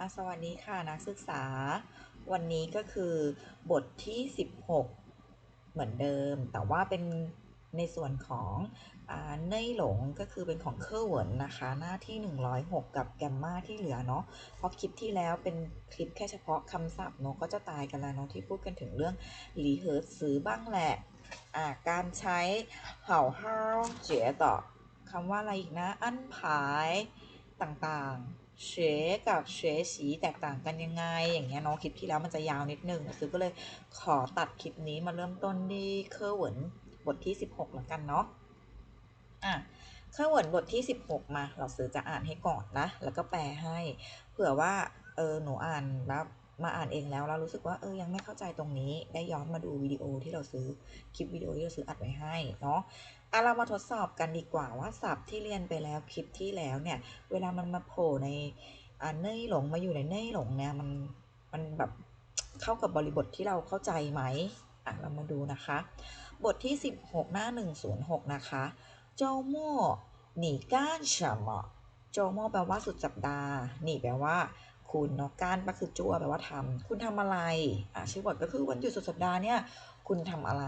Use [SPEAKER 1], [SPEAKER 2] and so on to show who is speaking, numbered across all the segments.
[SPEAKER 1] อสวัสดีค่ะนักศึกษา วันนี้ก็คือบทที่ 16 เหมือนเดิม แต่ว่าเป็นในส่วนของเน่ยหลงก็คือเป็นของเคอร์เวินนะคะ หน้าที่ 106 กับแกมมาที่เหลือเนาะเพราะคลิปที่แล้วเป็นคลิปแค่เฉพาะคำศัพท์เนาะก็จะตายกันแล้วเนาะที่พูดกันถึงเรื่องหลีเหิร์ซื้อบ้างแหละอ่าการใช้เห่าเฮาเจ๋ต่อคำว่าอะไรอีกนะ อันผายต่างๆ เฉกับเฉสีแตกต่างกันยังไง อย่างเงี้ยเนาะคลิปที่แล้วมันจะยาวนิดนึงซื้อก็เลยขอตัดคลิปนี้มาเริ่มต้นที่เคอร์เหวินบทที่ 16แล้วกันเนาะอะเคอร์เหวินบทที่ 16 มา เราซื้อจะอ่านให้ก่อนนะ แล้วก็แปลให้ เผื่อว่าเออหนูอ่านแล้ว มาอ่านเองแล้วแล้วรู้สึกว่าเออยังไม่เข้าใจตรงนี้ ได้ย้อนมาดูวิดีโอที่เราซื้อคลิปวิดีโอที่เราซื้ออัดไว้ให้เนาะอะเรามาทดสอบกันดีกว่าว่าศัพท์ที่เรียนไปแล้วคลิปที่แล้วเนี่ย เวลามันมาโผล่ในอ่าเน่ยหลงมาอยู่ในเน่ยหลงเนี่ยมันมันแบบเข้ากับบริบทที่เราเข้าใจไหมอะเรามาดูนะคะ บทที่ 16 หน้า 106 นะคะโจโม่หนีก้านฉมะโจโม่แปลว่าสุดสัปดาห์หนีแปลว่า คุณเนาะการก็คือจั่วแปลว่าทำ คุณทำอะไรอะชื่อวอดก็คือวันหยุดสุดสัปดาห์เนี่ยคุณทำอะไร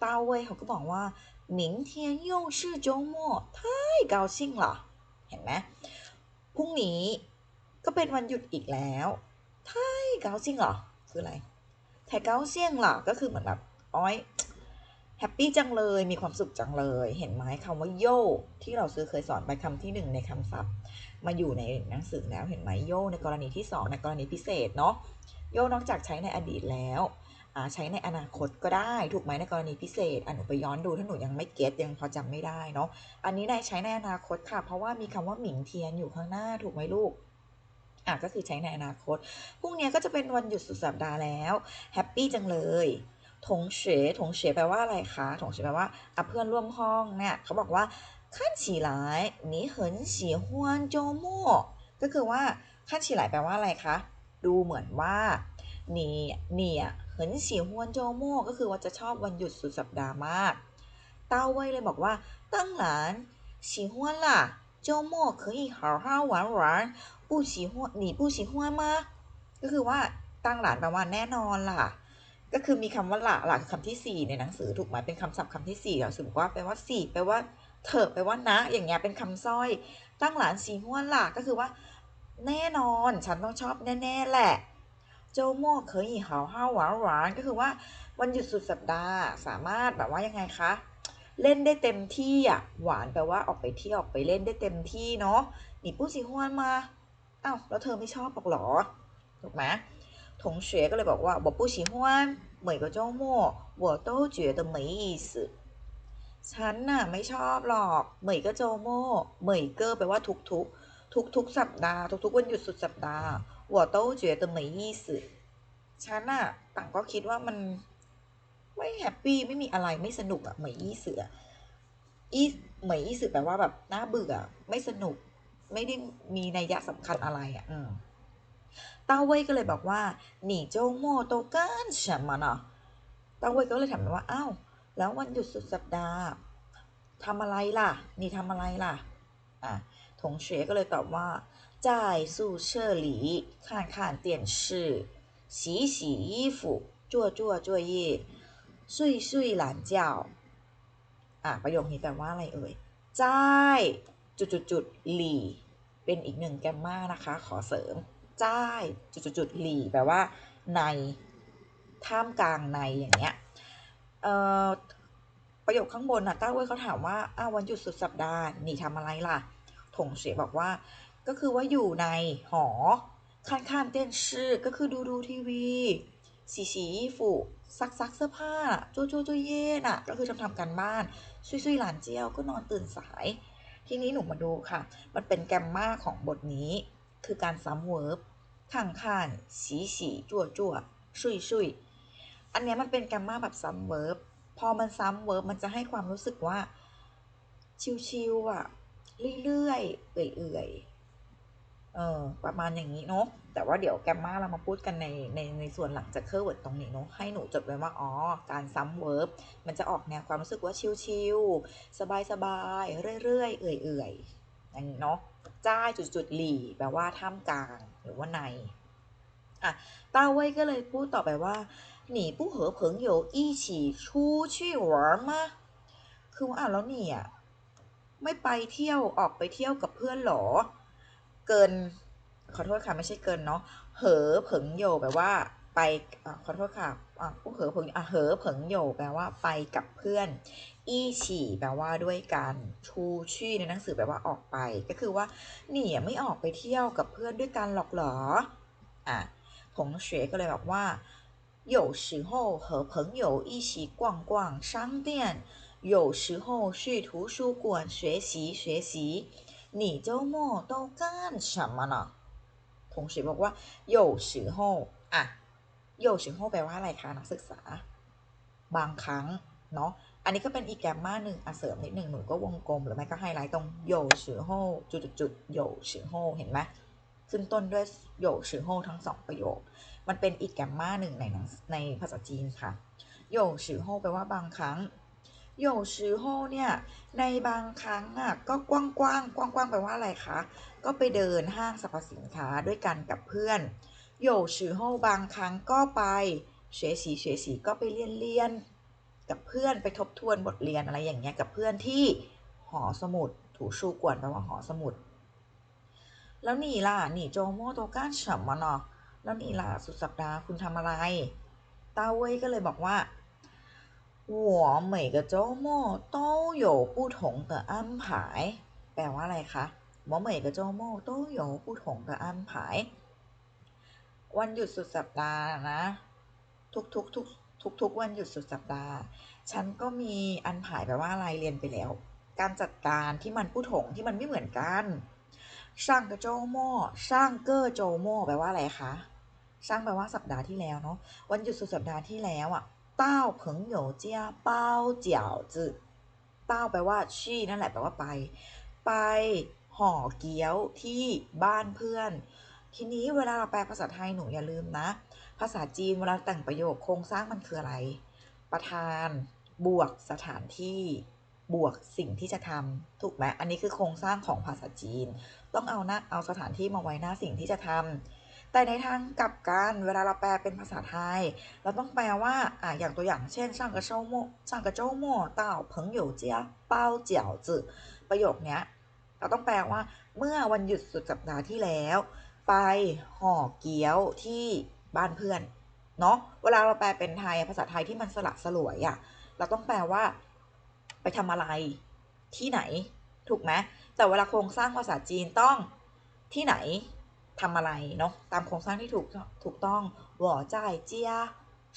[SPEAKER 1] เต้าเว่ยเขาก็บอกว่าหมิงเทียนยเห็นไหมพรุ่งนี้ก็เป็นวันหยุดอีกแล้วไทยเกาเซียงเหรอ คืออะไรไทยเกาเซียงเหรอ ก็คือเหมือนแบบอ้อย แฮปปี้จังเลย มีความสุขจังเลย เห็นไหมคำว่าโยที่เราซื้อเคยสอนไปคำที่หนึ่งในคำศัพท์ มาอยู่ในหนังสือแล้วเห็นไหมโยในกรณีที่2ในกรณีพิเศษเนาะโยนอกจากใช้ในอดีตแล้วใช้ในอนาคตก็ได้ถูกไหมในกรณีพิเศษอะหนูไปย้อนดูถ้าหนูยังไม่เก็ตยังพอจำไม่ได้เนาะอันนี้ในใช้ในอนาคตค่ะ เพราะว่ามีคำว่าหมิงเทียนอยู่ข้างหน้าถูกไหมลูกอะก็คือใช้ในอนาคตพรุ่งนี้ก็จะเป็นวันหยุดสุดสัปดาห์แล้วแฮปปี้จังเลย ถงเฉถงเฉแปลว่าอะไรคะถงเฉแปลว่าอ่ะเพื่อนร่วมห้องเนี่ยเขาบอกว่า 看起来你很喜欢周末ก็คือว่าขั้น起来แปลว่าอะไรคะ ดูเหมือนว่า你你อ่ะ很喜欢周末ก็คือว่าจะชอบวันหยุดสุดสัปดาห์มาก เต้าเว่ยเลยบอกว่า当然喜欢啦周末可以好好玩玩不喜欢你不喜欢吗ก็คือว่าตั้งหลานแปลว่าแน่นอนล่ะ ก็คือมีคำว่าหละละคือคำที่สี่ในหนังสือถูกไหมเป็นคำศัพท์คำที่สี่เราสือบอกว่าแปลว่าสี่แปลว่าเถอะแปลว่านะ อย่างเงี้ยเป็นคำสร้อย ตั้งหลานสีห้วนล่ะก็คือว่า แน่นอนฉันต้องชอบแน่ๆแหละโจโม่เคยหาวห้าวหวานหวานก็คือว่าวันหยุดสุดสัปดาห์สามารถแบบว่ายังไงคะเล่นได้เต็มที่อะหวานแปลว่าออกไปเที่ยวออกไปเล่นได้เต็มที่เนาะหนีผู้สีห้วนมาอ้าวแล้วเธอไม่ชอบหรอกหรอถูกไหม 同学ก็เลยบอกว่า我不喜欢每个周末我都觉得没意思ฉันน่ะไม่ชอบหรอก เหมยก็โจโม่เหมยเกอร์แปลว่าทุกทุกทุกทุกๆสัปดาห์ ทุกๆวันหยุดสุดสัปดาห์我都觉得没意思ฉันน่ะต่างก็คิดว่ามันไม่แฮปปี้ไม่มีอะไรไม่สนุกอะเหมยอี้เสืออีเหมยอี้สือแปลว่าแบบน่าเบื่อ ไม่สนุก ไม่ได้มีนัยยะสำคัญอะไรอะอืมเ ต้าเว่ยก็เลยบอกว่าหนีโจโม่โตกันฉันมาเนาะเต้าเว่ยก็เลยถามว่าอ้าว แล้ววันหยุดสุดสัปดาห์ทำอะไรล่ะ นี่ทำอะไรล่ะ อ่ะถงเฉก็เลยตอบว่า在宿舍里看看电视洗洗衣服做做作业睡睡懒觉อ่ะประโยคนี้แปลว่าอะไรเอ่ย在จุดจุดจุดหลีเป็นอีกหนึ่งแกมมานะคะ ขอเสริม 在จุดจุดจุดหลีแปลว่า ในท่ามกลางในอย่างเงี้ยประโยคข้างบนน่ะต้าเว้ยเขาถามว่าอ้าววันหยุดสุดสัปดาห์นี่ทำอะไรล่ะ ถงเสียบอกว่า ก็คือว่าอยู่ในหอคานคานเต้นชื่อก็คือดูดูทีวีสีสีฝูซักซักเสื้อผ้าจูจูจูเย่น่ะ ก็คือทำทำกันบ้าน ซุยซุยหลานเจียวก็นอนตื่นสาย ทีนี้หนูมาดูค่ะ มันเป็นแกมมาของบทนี้ คือการซ้ำเวิร์บข้างข้านสีสีจั่วจั่วซุยซุยอันนี้มันเป็นแกมมาแบบซ้ำเวิร์บพอมันซ้ำเวิร์บมันจะให้ความรู้สึกว่า ชิวๆอะ เรื่อยๆ เอื่อยๆ เออประมาณอย่างนี้เนาะ แต่ว่าเดี๋ยวแกมมาเรามาพูดกันในในในส่วนหลังจากเคอร์เวิร์ดตรงนี้เนาะ ให้หนูจดไว้ว่า อ๋อ การซ้ำเวิร์บมันจะออกแนวความรู้สึกว่าชิวๆ สบายๆ เรื่อยๆ เอื่อยๆ อย่างนี้เนาะ จ้ายจุดๆหลี่แปลว่าท่ามกลางหรือว่าในอะต้าเว่ยก็เลยพูดต่อไปว่าหนีผู้เหอเผงโยอี้ฉี่ชู่ชี่หวมาคือว่าแล้วนี่อะไม่ไปเที่ยวออกไปเที่ยวกับเพื่อนหรอ เกิน ขอโทษค่ะ ไม่ใช่เกินเนาะเหอเผงโยแปลว่า ไปอขอโทษค่ะอ่ะผู้เหอเผิงอ่ะเหอเผิงโยแปลว่าไปกับเพื่อน อีฉี่แปลว่าด้วยกันชูชี่ในหนังสือแปลว่าออกไป ก็คือว่านี่ไม่ออกไปเที่ยวกับเพื่อนด้วยกันหรอกเหรอ อ่ะผงเฉก็เลยบอกว่า有时候和朋友一起逛逛商店有时候去图书馆学习学习你周末都干什么呢同学บอกว่า有时候อ่ะ โยชิโฮแปลว่าอะไรคะนักศึกษา บางครั้ง เนาะอันนี้ก็เป็นอีกแกรมมาหนึ่งอเสริมนิดหนึ่งหนูก็วงกลมหรือไม่ก็ไฮไลท์ตรงโยชิโฮจุดจุดโยชิโฮเห็นไหมขึ้นต้นด้วยโยชิโฮทั้งสองประโยค มันเป็นอีกแกรมมาหนึ่งในในภาษาจีนค่ะโยชิโฮแปลว่าบางครั้งโยชิโฮเนี่ยในบางครั้งอะก็กว้างกว้างกว้างกว้างแปลว่าอะไรคะก็ไปเดินห้างสรรพสินค้าด้วยกันกับเพื่อน โยชือโฮบางครั้งก็ไปเฉยสีเฉยสีก็ไปเรียนเรียนกับเพื่อนไปทบทวนบทเรียนอะไรอย่างเงี้ยกับเพื่อนที่หอสมุดถูชูกวนแปลว่าหอสมุด แล้วนี่ล่ะนี่โจโมโตก้านฉ่ำมาเนาะแล้วนี่ล่ะสุดสัปดาห์คุณทำอะไรตาเว่ยก็เลยบอกว่า我每个周末都有不同的安排แปลว่าอะไรคะ我每个周末都有不同的安排 วันหยุดสุดสัปดาห์นะทุกทุกทุกทุกทุกวันหยุดสุดสัปดาห์ ฉันก็มีอันผายแปลว่าอะไรเรียนไปแล้ว การจัดการที่มันผู้ถงที่มันไม่เหมือนกันช่างกระโจโม่ช่างเกอร์โจโม่แปลว่าอะไรคะช่างแปลว่าสัปดาห์ที่แล้วเนาะวันหยุดสุดสัปดาห์ที่แล้วอะเต้าเผิงโหยเจียเป้าเจียวจืดเต้าแปลว่าชี่นั่นแหละแปลว่าไป ไปห่อเกี๊ยวที่บ้านเพื่อน ทีนี้เวลาเราแปลภาษาไทยหนูอย่าลืมนะ ภาษาจีนเวลาแต่งประโยคโครงสร้างมันคืออะไร ประธาน บวกสถานที่ บวกสิ่งที่จะทำถูกไหมอันนี้คือโครงสร้างของภาษาจีน ต้องเอาหน้าเอาสถานที่มาไว้หน้าสิ่งที่จะทำแต่ในทางกลับกันเวลาเราแปลเป็นภาษาไทย เราต้องแปลว่าอ่าอย่างตัวอย่างเช่น上个周末上个周末到朋友家包饺子ประโยคเนี้ย เราต้องแปลว่า เมื่อวันหยุดสุดสัปดาห์ที่แล้ว ไปห่อเกี๊ยวที่บ้านเพื่อนเนาะเวลาเราแปลเป็นไทยภาษาไทยที่มันสละสลวยอะ่ะ เราต้องแปลว่า ไปทำอะไรที่ไหน ถูกไหมแต่เวลาโครงสร้างภาษาจีนต้องที่ไหนทำอะไรเนาะตามโครงสร้างที่ถูกถูกต้องหวอจเจีย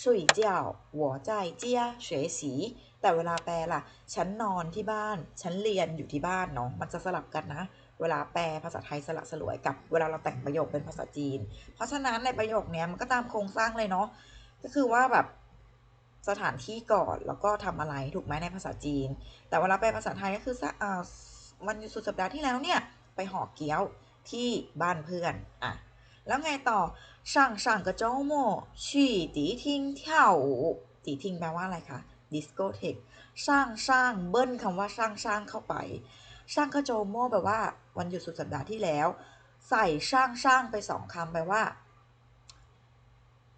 [SPEAKER 1] สวยเจียวหัวใจเจียเฉยสี แต่เวลาแปลล่ะ ฉันนอนที่บ้าน ฉันเรียนอยู่ที่บ้านเนาะ มันจะสลับกันนะ เวลาแปลภาษาไทยสละสลวยกับเวลาเราแต่งประโยคเป็นภาษาจีน เพราะฉะนั้นในประโยคเนี้ยมันก็ตามโครงสร้างเลยเนาะก็คือว่าแบบสถานที่ก่อนแล้วก็ทำอะไรถูกไหมในภาษาจีน แต่เวลาแปลภาษาไทยก็คือวันสุดสัปดาห์ที่แล้วเนี่ยไปห่อเกี๊ยวที่บ้านเพื่อนอะแล้วไงต่อช่างช่างกระโจโม่ชี่ตีทิ้งเที่ยวตีทิ้งแปลว่าอะไรคะดิสโกเทคช่างช่างเบิ้ลคำว่าช่างช่างเข้าไปช่างกระโจโม่แบบว่า วันหยุดสุดสัปดาห์ที่แล้ว ใส่สร้างสร้างไปสองคำแปลว่า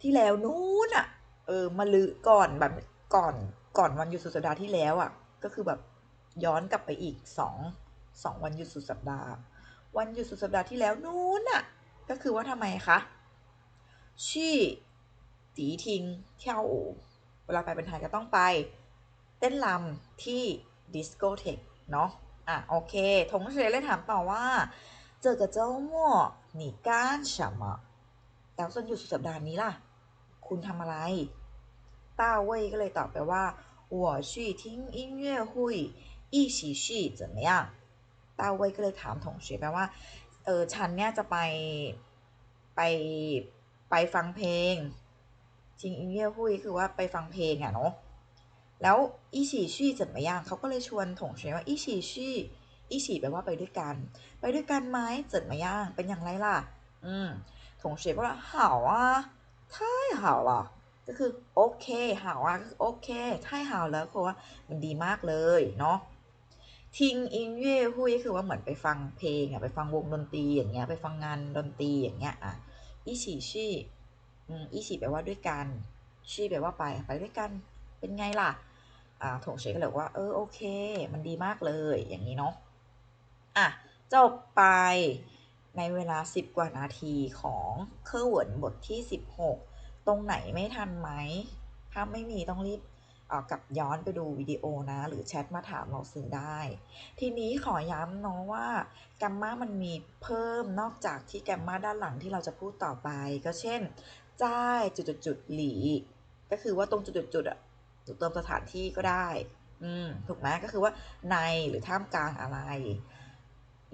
[SPEAKER 1] ที่แล้วนู้นอะเออมาลือก่อนแบบก่อนก่อนวันหยุดสุดสัปดาห์ที่แล้วอะก็คือแบบย้อนกลับไปอีกสองสองวันหยุดสุดสัปดาห์ วันหยุดสุดสัปดาห์ที่แล้วนู้นอะก็คือว่าทำไมคะชี่ตีทิงเที่ยวเวลาไปเป็นไทยก็ต้องไป เต้นรำที่ดิสโกเทกเนาะ อ่ะโอเคทงเฉยเลยถามต่อว่า这个周末你干什么แล้วส่วนหยุดสุดสัปดาห์นี้ล่ะ คุณทำอะไร ต้าเว่ยก็เลยตอบไปว่า我去听音乐会一起去怎么样ต้าเว่ยก็เลยถามถงเฉยไปว่า เออฉันเนี่ยจะไปไปไปฟังเพลงจริงอินเย่หุยคือว่าไปฟังเพลงอะเนาะ แล้วอีฉีชี่จะมาย่างเขาก็เลยชวนถงเฉยว่าอีฉีชี่อีฉีแปลว่าไปด้วยกัน ไปด้วยกันไหมเจิดมาย่างเป็นอย่างไรล่ะ อืมถงเฉยก็ว่า好啊太好了ก็คือโอเค好啊โอเค太好了คือว่ามันดีมากเลยเนาะ ทิ้งอินเย่ฮุยคือว่าเหมือนไปฟังเพลงอะไปฟังวงดนตรีอย่างเงี้ยไปฟังงานดนตรีอย่างเงี้ยอ่ะอีฉีชี่อืมอีฉีแปลว่าด้วยกันชี่แปลว่าไปไปด้วยกันเป็นไงล่ะอ่า ถงเฉยก็เลยว่า เออโอเค มันดีมากเลยอย่างนี้เนาะอะจบไปในเวลา 10 กว่านาทีของเคอร์เวิร์นบทที่ 16 ตรงไหนไม่ทันไหม ถ้าไม่มีต้องรีบกลับย้อนไปดูวิดีโอนะ หรือแชทมาถามเราซื้อได้ ทีนี้ขอย้ำเนาะว่าแกมมามันมีเพิ่มนอกจากที่แกมมาด้านหลังที่เราจะพูดต่อไป ก็เช่น จ้ายจุดๆหลี ก็คือว่าตรงจุดๆอะ เติมสถานที่ก็ได้ อืม ถูกไหมก็คือว่าในหรือท่ามกลางอะไร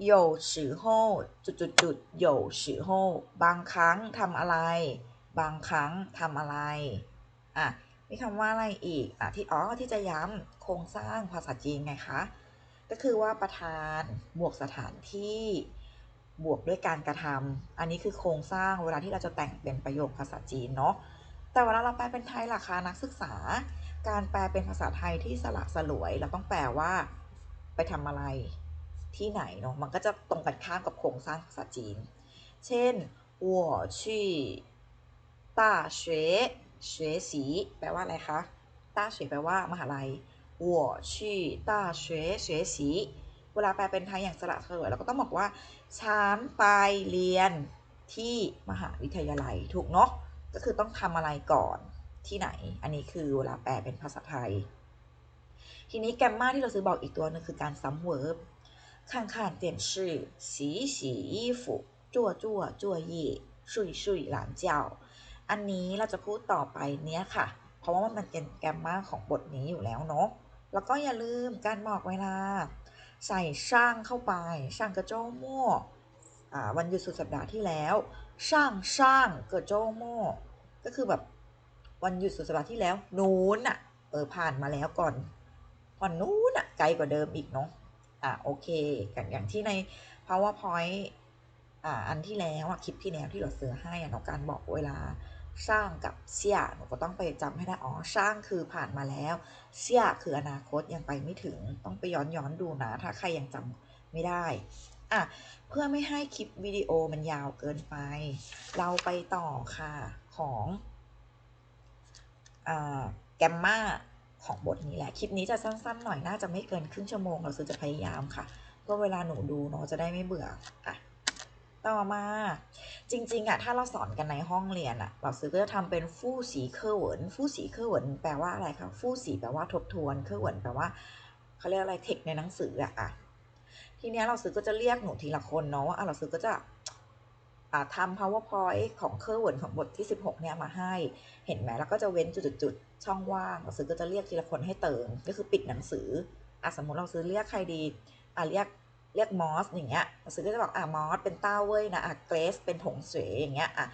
[SPEAKER 1] 有时候จุดจุดจุด有时候บางครั้งทำอะไร บางครั้งทำอะไร อ่ะ มีคำว่าอะไรอีก อ่ะ ที่ อ๋อ ที่จะย้ำโครงสร้างภาษาจีนไงคะ ก็คือว่าประธาน บวกสถานที่ บวกด้วยการกระทำ อันนี้คือโครงสร้างเวลาที่เราจะแต่งเป็นประโยคภาษาจีนเนาะ แต่เวลาเราแปลเป็นไทยล่ะคะนักศึกษา การแปลเป็นภาษาไทยที่สละสลวย เราต้องแปลว่า ไปทำอะไรที่ไหนเนาะ มันก็จะตรงกันข้ามกับโครงสร้างภาษาจีน เช่น我去大学学习แปลว่าอะไรคะ大学แปลว่ามหาลัย我去大学学习เวลาแปลเป็นไทยอย่างสระสลวยเราก็ต้องบอกว่าฉันไปเรียนที่มหาวิทยาลัยถูกเนาะ ก็คือต้องทำอะไรก่อน ที่ไหน อันนี้คือเวลาแปลเป็นภาษาไทย ทีนี้แกมมาที่เราซื้อบอกอีกตัวนึงคือการซ้ำเวิร์บข้างข้างเตียนชื่อสีสียี่ฝูจั่วจั่วจั่วยี่ชุยชุยหลานเจ้า อันนี้เราจะพูดต่อไปเนี้ยค่ะ เพราะว่ามันเป็นแกมมาของบทนี้อยู่แล้วเนาะแล้วก็อย่าลืมการบอกเวลา ใส่ช่างเข้าไป ช่างกระโจมโม่วันหยุดสุดสัปดาห์ที่แล้ว ช่างช่างกระโจมโม่ก็คือแบบ วันหยุดสุดสัปดาห์ที่แล้วนู้นอะเออผ่านมาแล้วก่อนก่อนนู้นอะไกลกว่าเดิมอีกเนาะอะโอเคกันอย่างที่ใน powerpoint อ่าอันที่แล้วอะคลิปที่แล้วที่เราเสือให้อะเนาะการบอกเวลาสร้างกับเสียหนูก็ต้องไปจำให้ได้อ๋อสร้างคือผ่านมาแล้วเสียคืออนาคตยังไปไม่ถึงต้องไปย้อนย้อนดูนะ ถ้าใครยังจำไม่ได้อะเพื่อไม่ให้คลิปวิดีโอมันยาวเกินไป เราไปต่อค่ะของ แกมมาของบทนี้แหละ คลิปนี้จะสั้นๆหน่อยน่าจะไม่เกินครึ่งชั่วโมง เราซื้อจะพยายามค่ะ เพื่อเวลาหนูดูเนาะจะได้ไม่เบื่ออะต่อมาจริงๆอะถ้าเราสอนกันในห้องเรียนอะเราซื้อก็จะทำเป็นฟู่สีเคอร์เวินฟู่สีเคอร์เวินแปลว่าอะไรคะฟู่สีแปลว่าทบทวนเคอร์เวินแปลว่าเขาเรียกอะไรเทคในหนังสืออะอะทีเนี้ยเราซื้อก็จะเรียกหนูทีละคนเนาะว่าเราซื้อก็จะ ทำ powerpoint ของเคอร์เวินของบทที่ 16 เนี่ยมาให้ เห็นไหมแล้วก็จะเว้นจุดๆช่องว่างเราซื้อก็จะเรียกทีละคนให้เติม ก็คือปิดหนังสืออะสมมติเราซื้อเรียกใครดีอะเรียกเรียกมอสอย่างเงี้ยเราซื้อก็จะบอกอะมอสเป็นเต้าเว้ยนะอะเกรสเป็นถงเสวยอย่างเงี้ยอะ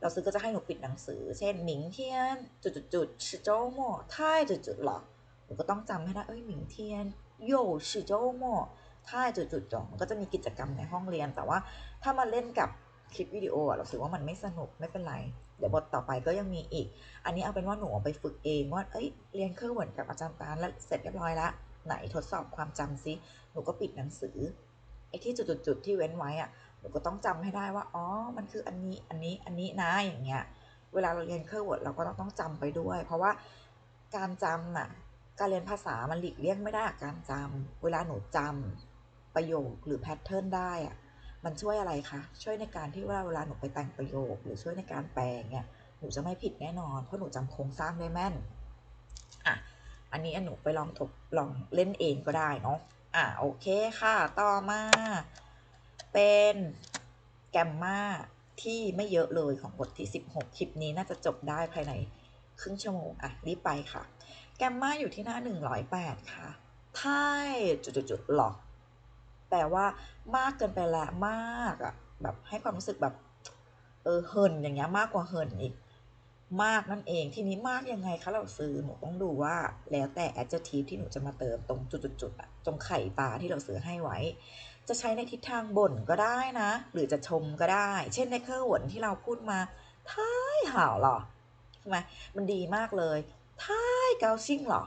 [SPEAKER 1] เราซื้อก็จะให้หนูปิดหนังสือ เช่นหมิงเทียนจุดจุดจุดชิโจโม่ท่ายจุดจุดหรอหนูก็ต้องจำให้ได้เอ้ยหมิงเทียนโยชิโจโม่ท่ายจุดจุดจมันก็จะมีกิจกรรมในห้องเรียนแต่ว่าถ้ามาเล่นกับ คลิปวิดีโออะเราสึกว่ามันไม่สนุกไม่เป็นไร เดี๋ยวบทต่อไปก็ยังมีอีก อันนี้เอาเป็นว่าหนูไปฝึกเองว่าเอ้ยเรียนเครื่องเหมือนกับอาจารย์ตาลแล้วเสร็จเรียบร้อยล้วไหนทดสอบความจำซิหนูก็ปิดหนังสือไอ้ที่จุดๆที่เว้นไว้อะหนูก็ต้องจำให้ได้ว่าอ๋อมันคืออันนี้อันนี้อันนี้นะอย่างเงี้ยเวลาเราเรียนเคอร์เวิร์ดเราก็ต้องต้องจำไปด้วย เพราะว่าการจำน่ะการเรียนภาษามันหลีกเลี่ยงไม่ได้การจำเวลาหนูจำประโยคหรือแพทเทิร์นได้อะ มันช่วยอะไรคะ ช่วยในการที่ว่าเวลาหนูไปแต่งประโยค หรือช่วยในการแปลเนี่ย หนูจะไม่ผิดแน่นอน เพราะหนูจำโครงสร้างได้แม่น อะ อันนี้หนูไปลองทบลองเล่นเองก็ได้เนาะ อะโอเคค่ะ ต่อมา เป็นแกมมาที่ไม่เยอะเลยของบทที่ 16 คลิปนี้น่าจะจบได้ภายในครึ่งชั่วโมง อะ รีบไปค่ะ แกมมาอยู่ที่หน้า 108 ค่ะท้ายจุดๆๆหรอ แปลว่ามากเกินไปละมากอะแบบให้ความรู้สึกแบบ เออเฮินอย่างเงี้ยมากกว่าเฮินอีก มากนั่นเองทีนี้มากยังไงคะเราซื้อหนูต้องดูว่า แล้วแต่ adjective ที่หนูจะมาเติมตรงจุดๆๆอะตรงไข่ปลาที่เราซื้อให้ไว้ จะใช้ในทิศทางบ่นก็ได้นะ หรือจะชมก็ได้ เช่นในเครื่องหวนที่เราพูดมาท้ายห่าวหรอใช่ไหมมันดีมากเลยท้ายเกาซิ่งหรอ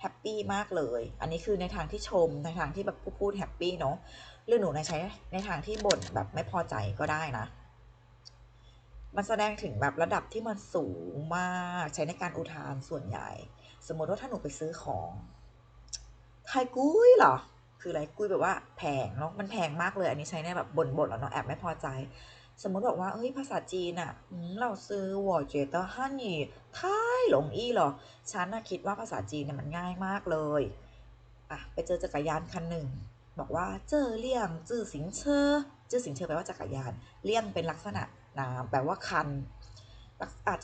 [SPEAKER 1] แฮปปี้มากเลย อันนี้คือในทางที่ชมในทางที่แบบพูดแฮปปี้เนาะหรือหนูใช้ในทางที่บ่นแบบไม่พอใจก็ได้นะ มันแสดงถึงแบบระดับที่มันสูงมากใช้ในการอุทานส่วนใหญ่ สมมติว่าถ้าหนูไปซื้อของไทยกุ้ยเหรอ คืออะไรกุ้ยแบบว่าแพงเนาะมันแพงมากเลย อันนี้ใช้ในแบบบ่นๆแล้วเนาะแอบไม่พอใจ สมมติบอกว่าเฮ้ยภาษาจีนอะเราซื้อวอเจเตอร์ฮั่นนี่ท้ายหลงอี้หรอ ฉันน่ะคิดว่าภาษาจีนเนี่ยมันง่ายมากเลยอะไปเจอจักรยานคันหนึ่ง บอกว่าเจอเลี่ยงจื้อสิงเชอจื้อสิงเชอแปลว่าจักรยาน เลี่ยงเป็นลักษณะนามแปลว่าคัน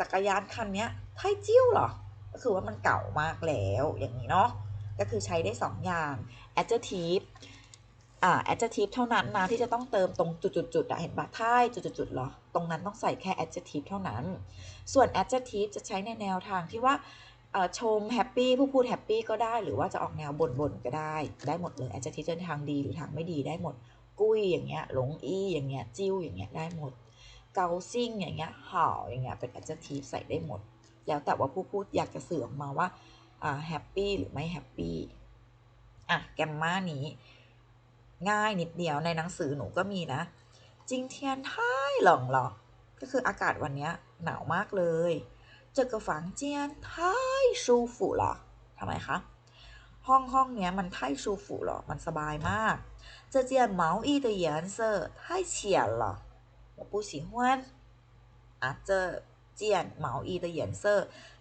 [SPEAKER 1] จักรยานคันเนี้ยไทยจิ้วหรอ ก็คือว่ามันเก่ามากแล้วอย่างนี้เนาะ ก็คือใช้ได้ 2 อย่าง adjective adjective เท่านั้นนะที่จะต้องเติมตรงจุดๆๆเห็นปะท้ายจุดๆๆหรอ ตรงนั้นต้องใส่แค่ adjective เท่านั้น ส่วน adjective จะใช้ในแนวทางที่ว่าชม happy ผู้พูด happy ก็ได้ หรือว่าจะออกแนวบ่นๆก็ได้ ได้หมดเลย adjective จะทางดีหรือทางไม่ดีได้หมด กุ้ยอย่างเงี้ยหลงอี้อย่างเงี้ยจิ้วอย่างเงี้ยได้หมด เกาซิ่งอย่างเงี้ยห่าวอย่างเงี้ยเป็น adjective ใส่ได้หมด แล้วแต่ว่าผู้พูดอยากจะสื่อออกมาว่าอ่า happy หรือไม่ happy อะแกมมานี้ ง่ายนิดเดียวในหนังสือหนูก็มีนะจิงเทียนท้ายหลงหรอ ก็คืออากาศวันเนี้ยหนาวมากเลย这个房间太舒服了ทำไมคะ ห้องห้องเนี้ยมัน太舒服了มันสบายมาก这件毛衣的颜色太浅了我不喜欢อ่ะ这件毛衣的颜色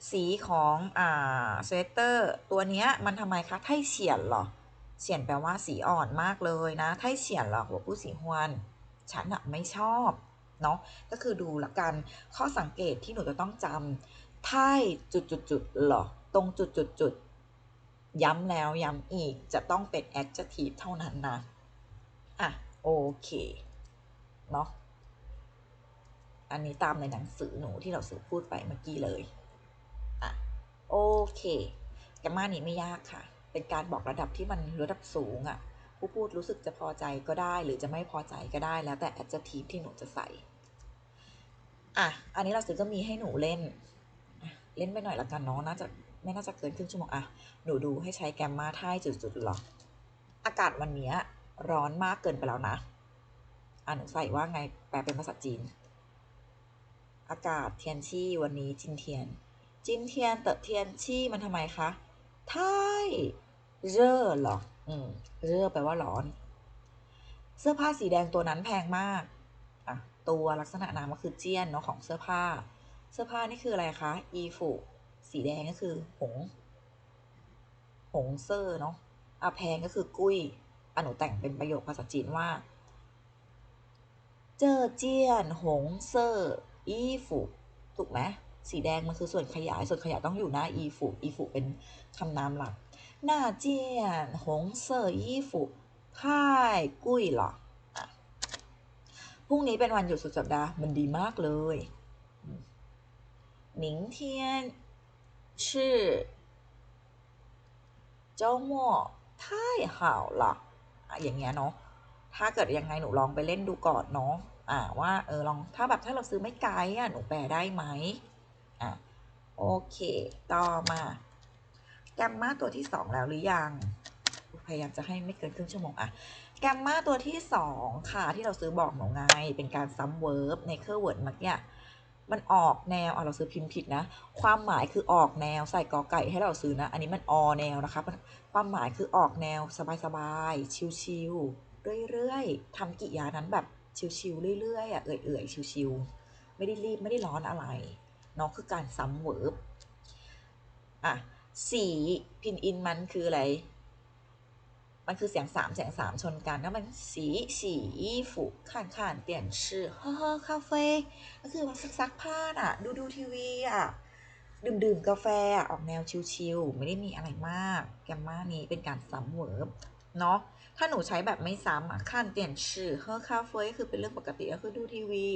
[SPEAKER 1] สีของอ่าสเวตเตอร์ตัวเนี้ยมันทำไมคะไทเฉียนเหรอ เฉียนแปลว่าสีอ่อนมากเลยนะไทเฉียนหรอหัวผู้สีฮวน ฉันอะไม่ชอบเนาะก็คือดูละกันข้อสังเกตที่หนูจะต้องจำไทจุดจุดจุดๆหรอตรงจุดจุดจุดๆย้ำแล้วย้ำอีกจะต้องเป็น adjective เท่านั้นนะ อะ โอเค เนาะอันนี้ตามในหนังสือหนูที่เราสือพูดไปเมื่อกี้เลย อะ โอเคแกมมานี้ไม่ยากค่ะ เป็นการบอกระดับที่มันระดับสูงอะ่ะ ผู้พูดรู้สึกจะพอใจก็ได้ หรือจะไม่พอใจก็ได้แล้วแต่ adjective ที่หนูจะใส่ อะ อันนี้เราซื้อก็มีให้หนูเล่น เล่นไปหน่อยละกันเนาะน่าจะไม่น่าจะเกินครึ่งชั่วโมงอะหนูดูให้ใช้แกมมาท่ายจุดๆหรอ อากาศวันเนี้ยร้อนมากเกินไปแล้วนะ อะหนูใส่ว่าไงแปลเป็นภาษาจีน อากาศเทียนชี่วันนี้จินเทียน จินเทียนเตอะเทียนชี่มันทำไมคะ ท้ายเร่อเหรออืมเร่อแปลว่าร้อน เสื้อผ้าสีแดงตัวนั้นแพงมากอะตัวลักษณะนามก็คือเจี้ยนเนาะของเสื้อผ้า เสื้อผ้านี่คืออะไรคะ อีฟุสีแดงก็คือ หง หงเซอร์เนาะอะแพงก็คือกุ้ยอะหนูแต่งเป็นประโยคภาษาจีนว่า เจอเจียน หงเซอร์ อีฟุถูกไหม สีแดงมันคือส่วนขยาย ส่วนขยายต้องอยู่หน้าอีฟุอีฟุเป็นคำนามหลัก หน้าเจียน หงเซอร์อีฟุท่ายกุ้ยเหรออ่ะพรุ่งนี้เป็นวันหยุดสุดสัปดาห์ มันดีมากเลยอืม明天是周末太好了อ่ะอย่างเงี้ยเนาะ ถ้าเกิดยังไงหนูลองไปเล่นดูก่อนเนาะ อ่าว่าเออลองถ้าแบบถ้าเราซื้อไม่ไกลอ่ะหนูแปลได้ไหมอ่ะ โอเค ต่อมาแกมมาตัวที่สองแล้วหรือยัง พยายามจะให้ไม่เกินครึ่งชั่วโมงอะแกมมาตัวที่สองค่ะ ที่เราซื้อบอกหนูไง เป็นการซ้ำเวิร์บในเครื่องเวิร์ดมื่อกี้มันออกแนวอะเราซื้อพิมพ์ผิดนะ ความหมายคือออกแนวใส่กอไก่ให้เราซื้อนะ อันนี้มันออแนวนะคะมันความหมายคือออกแนวสบายๆ ชิวๆ เรื่อยๆทำกิริยานั้นแบบชิวๆ เรื่อยๆอะเอื่อยๆ ชิวๆ ไม่ได้รีบไม่ได้ร้อนอะไร เนาะคือการซ้ำเวิร์บอะสีพินอินมันคืออะไร มันคือเสียงสามเสียงสามชนกันแล้วมันสีสีอีฝูข่านข่านเปลี่ยนชื่อเฮ้อเฮ้อคาเฟ่ก็คือมันซักซักผ้าอะ ดูดูทีวีอะดื่มดื่มกาแฟอะออกแนวชิลๆไม่ได้มีอะไรมาก แกมมานี้เป็นการซ้ำเวิร์บ เนาะ ถ้าหนูใช้แบบไม่ซ้ำอ่ะข้านเปลี่ยนชื่อเฮ้อคาเฟ่คือเป็นเรื่องปกติก็คือดูทีวี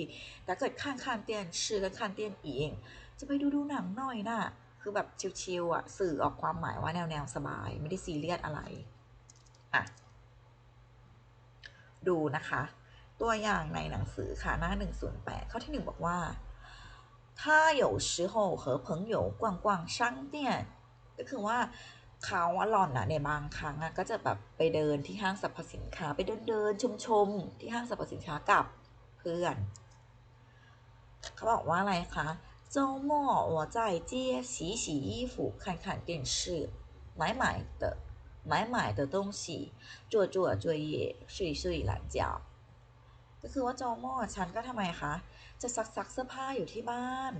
[SPEAKER 1] แต่เกิดข้านข้านเปลี่ยนชื่อกับข้านเปลี่ยนอีก จะไปดูดูหนังหน่อยน่ะ คือแบบชิลๆอ่ะ สื่อออกความหมายว่าแนวแนวๆสบาย ไม่ได้ซีเรียสอะไร อ่ะ ดูนะคะ ตัวอย่างในหนังสือค่ะหน้า 108 ข้อที่ 1 บอกว่า他有时候和朋友逛逛商店ก็คือว่า เขาอะหล่อนอะในบางครั้งอะก็จะแบบไปเดินที่ห้างสรรพสินค้า ไปเดินเดินชมชมๆที่ห้างสรรพสินค้ากับเพื่อน เขาบอกว่าอะไรคะ周末我在街洗洗衣服看看电视买买的买买的东西做做作业睡睡懒觉ก็คือว่าโจโม่ฉันก็ทำไมคะ จะซักซักเสื้อผ้าอยู่ที่บ้าน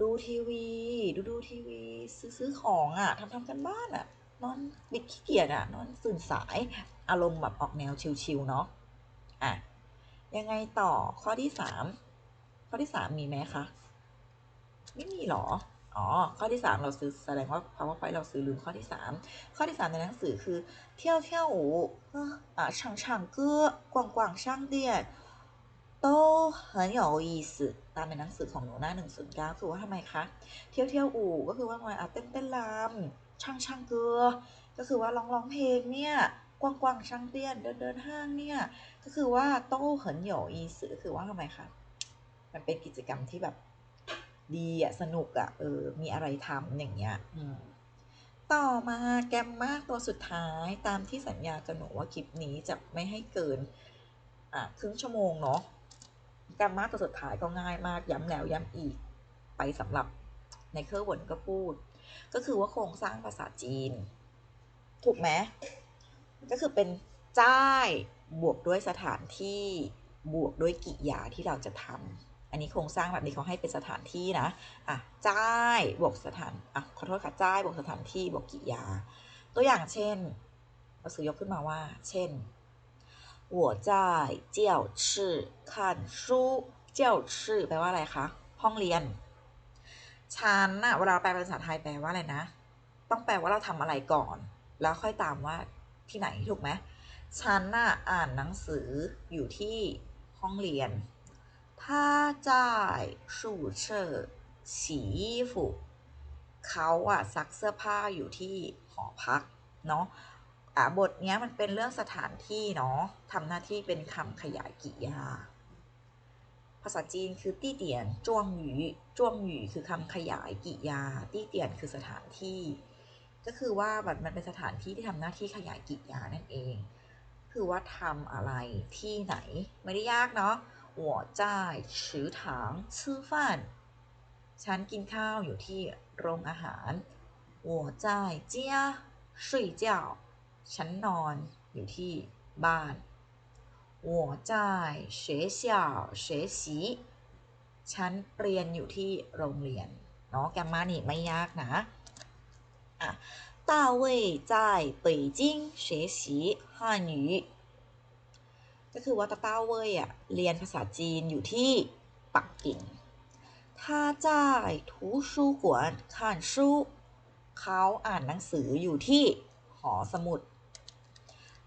[SPEAKER 1] ดูทีวี ดูดูทีวี ซื้อซื้อของอะ่ะทำทำกันบ้านอะ่ะ นอนบิดขี้เกียจอะ่ะ นอนตื่นสาย อารมณ์แบบออกแนวชิลๆเนาะ อ่ะ ยังไงต่อข้อที่สาม ข้อที่สามมีไหมคะ ไม่มีหรอ อ๋อ ข้อที่สามเราซื้อแสดงว่า powerpoint เราซื้อลืมข้อที่สาม ข้อที่สามในหนังสือคือ เที่ยวเที่ยวอูอ่า唱唱歌逛逛商店都很有意思 ตามในหนังสือของหนูหน้า 109 คือว่าทำไมคะ เที่ยวเที่ยวอู่ก็คือว่าไงอะเต้นเต้นรำช่างช่างเกลือ ก็คือว่าร้องร้องเพลงเนี่ยกว้างกว้างช่างเตี้ยนเดินเดินห้างเนี่ยก็คือว่าโต้เหินหยอีสือคือว่าทำไมคะมันเป็นกิจกรรมที่แบบดีอะสนุกอะเออมีอะไรทำอย่างเงี้ยอืมต่อมาแกมมาตัวสุดท้ายตามที่สัญญากับหนูว่าคลิปนี้จะไม่ให้เกินอะครึ่งชั่วโมงเนาะ แกมมาตัวสุดท้ายก็ง่ายมาก ย้ำแล้วย้ำอีก ไปสำหรับในเครื่องวนก็พูด ก็คือว่าโครงสร้างภาษาจีน ถูกไหมก็คือเป็นจ้ายบวกด้วยสถานที่บวกด้วยกิยาที่เราจะทำอันนี้โครงสร้างแบบนี้เขาให้เป็นสถานที่นะอะจ้ายบวกสถานอะขอโทษค่ะจ้ายบวกสถานที่บวกกิยา ตัวอย่างเช่นเราซื้อยกขึ้นมาว่า เช่น 我在教室看书教室แปลว่าอะไรคะ ห้องเรียน ฉันน่ะ เวลาแปลเป็นภาษาไทยแปลว่าอะไรนะ ต้องแปลว่าเราทำอะไรก่อน แล้วค่อยตามว่าที่ไหนถูกไหม ฉันน่ะอ่านหนังสืออยู่ที่ห้องเรียน他在宿舍洗衣服เขาอะซักเสื้อผ้าอยู่ที่หอพักเนาะอ่ะ บทเนี้ยมันเป็นเรื่องสถานที่เนาะทำหน้าที่เป็นคำขยายกริยา ภาษาจีนคือตี้เตียนจ้วงหยูจ้วงหยูคือคำขยายกริยา ตี้เตียนคือสถานที่ ก็คือว่าแบบมันเป็นสถานที่ที่ทำหน้าที่ขยายกริยานั่นเอง คือว่าทำอะไรที่ไหน ไม่ได้ยากเนาะหัวใจชื่อถางชื้อฟันฉันกินข้าวอยู่ที่โรงอาหารหัวใจ่ายเจีย睡觉 ฉันนอนอยู่ที่บ้าน我在学校学习ฉันเรียนอยู่ที่โรงเรียน เนาะแกมมานี่ไม่ยากนะ อ่ะ大卫在北京学习汉语ก็คือว่าตาเต้าเว่ยอ่ะเรียนภาษาจีนอยู่ที่ปักกิ่ง他在图书馆看书เขาอ่านหนังสืออยู่ที่หอสมุด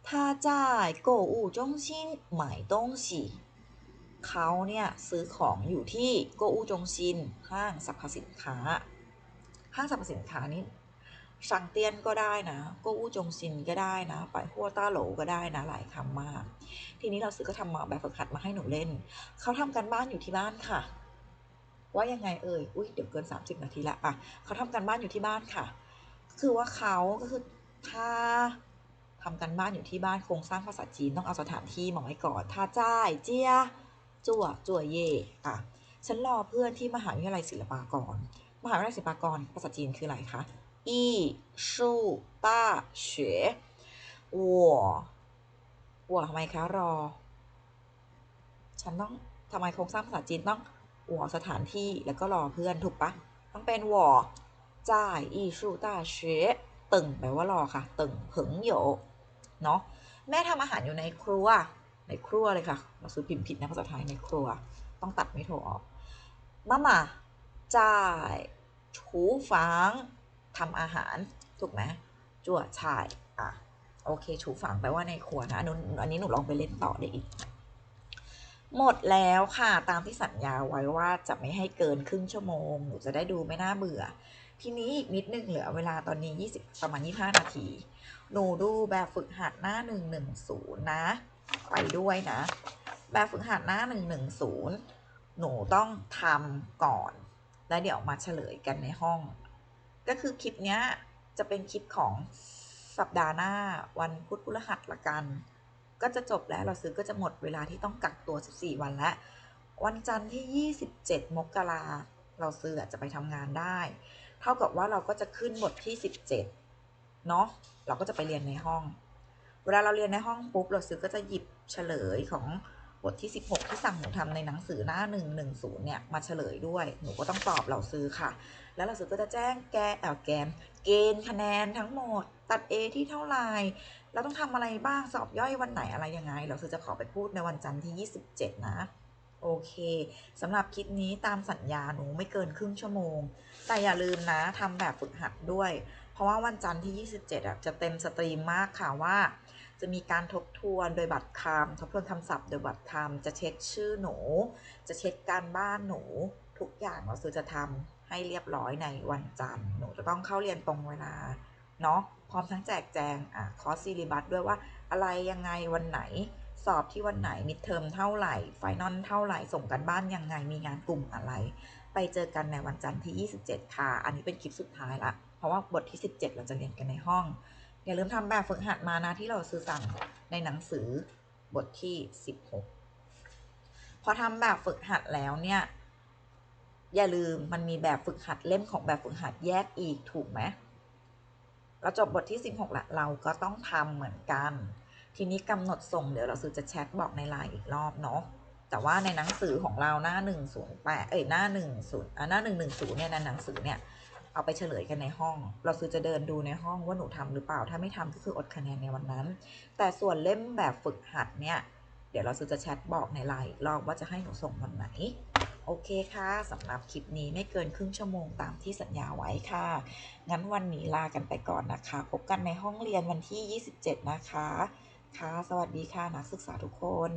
[SPEAKER 1] 他在购物中心买东西เขาเนี่ยซื้อของอยู่ที่โกอูจงซิน ห้างสรรพสินค้า ห้างสรรพสินค้านี้สั่งเตียนก็ได้นะโกอูจงซินก็ได้นะไปหัวต้าโหลก็ได้นะหลายคำมาก ทีนี้เราซื้อก็ทำมาแบบฝึกหัดมาให้หนูเล่น เขาทำการบ้านอยู่ที่บ้านค่ะ ว่ายังไงเอ่ย อุ้ยเดี๋ยวเกิน 30 นาทีละอ่ะเขาทำการบ้านอยู่ที่บ้านค่ะ คือว่าเขาก็คือถ้า ทำการบ้านอยู่ที่บ้านโครงสร้างภาษาจีนต้องเอาสถานที่มาไว้ก่อนท่าจ้ายเจียจั่วจั่วเย่อะฉันรอเพื่อนที่มหาวิทยาลัยศิลปากร มหาวิทยาลัยศิลปากรภาษาจีนคืออะไรคะอีชูต้าเฉวัววัวทำไมคะรอ ฉันต้องทำไมโครงสร้างภาษาจีนต้องหัวสถานที่แล้วก็รอเพื่อนถูกปะต้องเป็นหัวจ่ายอีชูต้าเฉตึงแปลว่ารอค่ะ ตึงเผิงโย เนาะแม่ทำอาหารอยู่ในครัว ในครัวเลยค่ะเราซื้อพิมพ์ผิดนะภาษาไทยในครัว ต้องตัดไม่โทรออกมาม่าจ่ายถูฝังทำอาหารถูกไหมจั่วชายอะโอเคถูฝังแปลว่าในครัวนะอันนู้นอันนี้หนูลองไปเล่นต่อได้อีก หมดแล้วค่ะตามที่สัญญาไว้ว่าจะไม่ให้เกินครึ่งชั่วโมง หนูจะได้ดูไม่น่าเบื่อ ทีนี้อีกนิดนึงเหลือเวลาตอนนี้ 20 ประมาณ 25 นาที หนูดูแบบฝึกหัดหน้า 110 นะ ไปด้วยนะ แบบฝึกหัดหน้า 110 หนูต้องทำก่อน แล้วเดี๋ยวมาเฉลยกันในห้อง ก็คือคลิปนี้จะเป็นคลิปของสัปดาห์หน้าวันพุธพฤหัสละกัน ก็จะจบแล้วเราซื้อก็จะหมดเวลาที่ต้องกักตัว 14 วันแล้ว วันจันทร์ที่ 27 มกราเราซื้อจะไปทำงานได้ เท่ากับว่าเราก็จะขึ้นบทที่ 17 เนาะเราก็จะไปเรียนในห้อง เวลาเราเรียนในห้องปุ๊บเราซื้อก็จะหยิบเฉลยของบทที่ 16 ที่สั่งหนูทำในหนังสือหน้า 110 เนี่ย มาเฉลยด้วย หนูก็ต้องตอบเราซื้อค่ะ แล้วเราซื้อก็จะแจ้งแกเออแกมเกณฑ์คะแนนทั้งหมด ตัด A ที่เท่าไหร่เราต้องทำอะไรบ้าง สอบย่อยวันไหนอะไรยังไง เราซื้อจะขอไปพูดในวันจันทร์ที่ 27 นะ โอเคสำหรับคลิปนี้ตามสัญญาหนูไม่เกินครึ่งชั่วโมง แต่อย่าลืมนะทำแบบฝึกหัดด้วย เพราะว่าวันจันทร์ที่ 27อะจะเต็มสตรีมมากค่ะว่า จะมีการทบทวนโดยบัตรคำทบทวนคำศัพท์โดยบัตรคำจะเช็คชื่อหนู จะเช็คการบ้านหนู ทุกอย่างเราซื้อจะทำให้เรียบร้อยในวันจันทร์หนูจะต้องเข้าเรียนตรงเวลาเนาะพร้อมทั้งแจกแจงอะคอร์สซีรีบัสด้วยว่าอะไรยังไงวันไหน สอบที่วันไหนมิดเทอมเท่าไหร่ไฟนอลเท่าไหร่ส่งกันบ้านยังไงมีงานกลุ่มอะไร ไปเจอกันในวันจันทร์ที่ 27 ค่ะ อันนี้เป็นคลิปสุดท้ายละ เพราะว่าบทที่ 17 เราจะเรียนกันในห้อง อย่าลืมทำแบบฝึกหัดมานะที่เราซื้อสั่งในหนังสือบทที่ 16 พอทำแบบฝึกหัดแล้วเนี่ย อย่าลืมมันมีแบบฝึกหัดเล่มของแบบฝึกหัดแยกอีกถูกไหมเราจบบทที่ 16ละเราก็ต้องทำเหมือนกัน ทีนี้กำหนดส่งเดี๋ยวเราซื้อจะแชทบอกในไลน์อีกรอบเนาะแต่ว่าในหนังสือของเราหน้า108เอ้ยหน้า10อะหน้า110เนี่ยในหนังสือเนี่ยเอาไปเฉลยกันในห้อง เราซื้อจะเดินดูในห้องว่าหนูทำหรือเปล่า ถ้าไม่ทำก็คืออดคะแนนในวันนั้น แต่ส่วนเล่มแบบฝึกหัดเนี่ย เดี๋ยวเราซื้อจะแชทบอกในไลน์อีกรอบว่าจะให้หนูส่งวันไหน โอเคค่ะสำหรับคลิปนี้ไม่เกินครึ่งชั่วโมงตามที่สัญญาไว้ค่ะ งั้นวันนี้ลากันไปก่อนนะคะ พบกันในห้องเรียนวันที่ 27 นะคะ ค่ะ สวัสดีค่ะนักศึกษาทุกคน